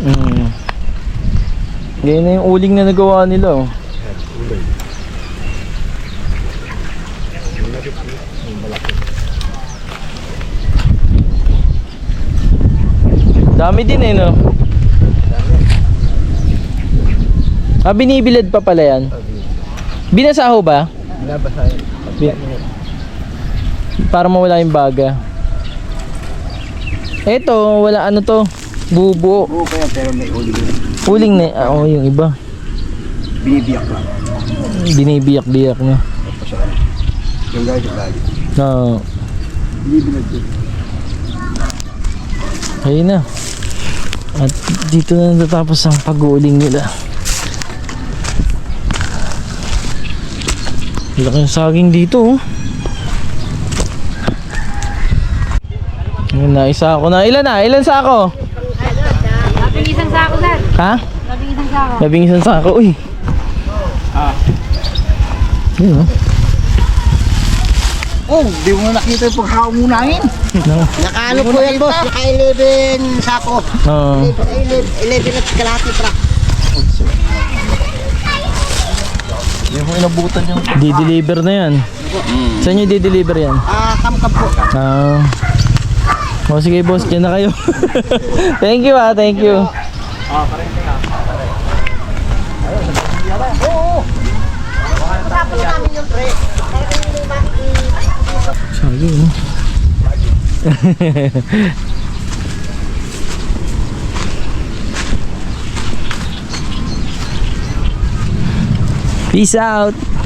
Mm. Ganyan na yung uling na nagawa nila oh. Dami din eh no. Ah, binibilad pa pala yan. Binasaho ba? Binabasahin. Bi- para mawala yung baga. Eto, wala ano to. Bubo. Oo kaya pero may uli yun. Uling na. Ah, oh, yung iba. Binibiyak lang. Binibiyak-biyak. Tapos ano. Yung guys yung lagi. Binibilag yun. Ayun na. At dito na natatapos ang pag-uuling nila. Laki ng saging dito oh. Ayun na, isa ako na. Ilan na? Ilan sa ako? Labing isang sako, sir. Ha? Labing isang sako. Labing isang sa ako. Uy. Ah. Yun oh. Oh, di mo na nakita yung pagkakaw mo namin. No. Nakaano po yan boss, naka 11 sako. Oo. 11 at kalahati pra. Hindi mo inabutan yung... Di-deliver na yan. Saan nyo di-deliver yan? Ah, kamkam po. Ah. O sige boss, dyan na kayo. thank you ah, thank you. Kasama namin yung pre. Talagang may makikita. Sabi no? Peace out.